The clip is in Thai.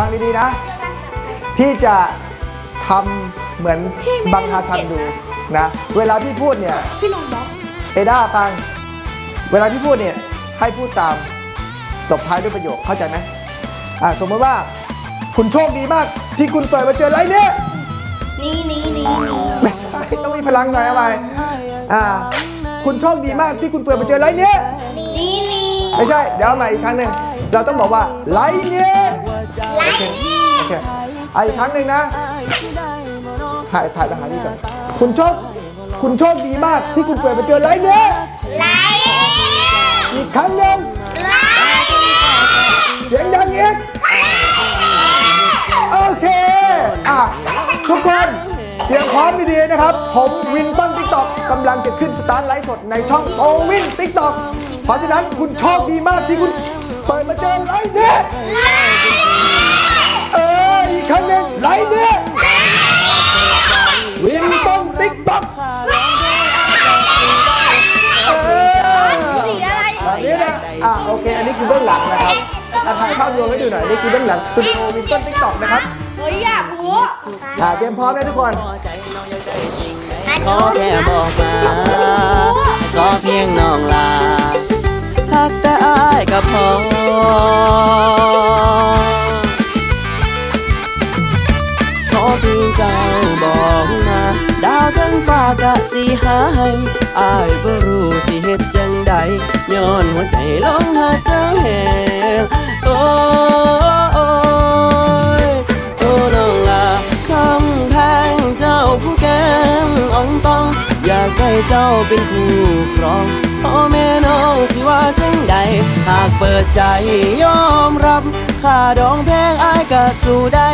นะ พี่จะทำเหมือนบังฮาทันดูนะ เวลาพี่พูดเนี่ย พี่ลองบล็อกเอด้าตัง เวลาพี่พูดเนี่ยให้พูดตามจบท้ายด้วยประโยคเข้าใจไหมอ่าสมมติว่าคุณโชคดีมากที่คุณเปิดมาเจอไรเนี่ยนี่นี่นี่ไม่ใช่ต้องมีพลังหน่อยเอาไปอ่า คุณโชคดีมากที่คุณเปิดมาเจอไรเนี่ยนี่นี่ไม่ใช่ เดี๋ยวเอาใหม่อีกครั้งหนึ่งเราต้องบอกว่าไรเนี่ย ไลโอเคน์นี่โอเคอะอีกครั้งหนึ่งนะ ถ่ายถ่ายรหัสนี่ก่อนคุณโชคคุณโชคดีมากที่คุณเปิดมาเจอไรเนี่ยไลน์อีกครั้งหนึ่งไลน์เสียงดังอีกโอเคอะทุกคนเตรียมพร้อมดีๆนะครับ ผมวินต้นติ๊กต็อกกำลังจะขึ้นสตาร์ทไลฟ์สดในช่องโตวินติ๊กต็อกเพราะฉะนั้นคุณโชคดีมากที่คุณเปิดมาเจอไลฟ์เนี่ยเอออีก ครั้งหนึ่งไลฟ์เนี่ยวินต้นติ๊กต็อกเออสีอะไรแบบนี้นะอะโอเค อันนี้คือเบื้องหลังนะครับอะถ่ายภาพรวมให้ดูหน่อย นี่คือเบื้องหลังสตูดิโอวินต้นติ๊กต็อกนะครับเฮ้ยอยากรู้อะเตรียมพร้อมนะทุกคนขอแค่บอกมาขอเพียง เพียงเจ้าบอกมาดาวทั้งฟ้ากะสิหาให้อายบ่รู้สิเฮ็ดจังใดย้อนหัวใจลงหาเจ้าแหงโอ้โอ้ยโอ้น้องลาคำแพงเจ้าผู้แก้มอ่องต้อง อยากได้เจ้าเป็นคู่ครองพ่อแม่น้องสิว่าจังใด หากเปิดใจยอมรับค่าดองแพงอายก็สู้ได้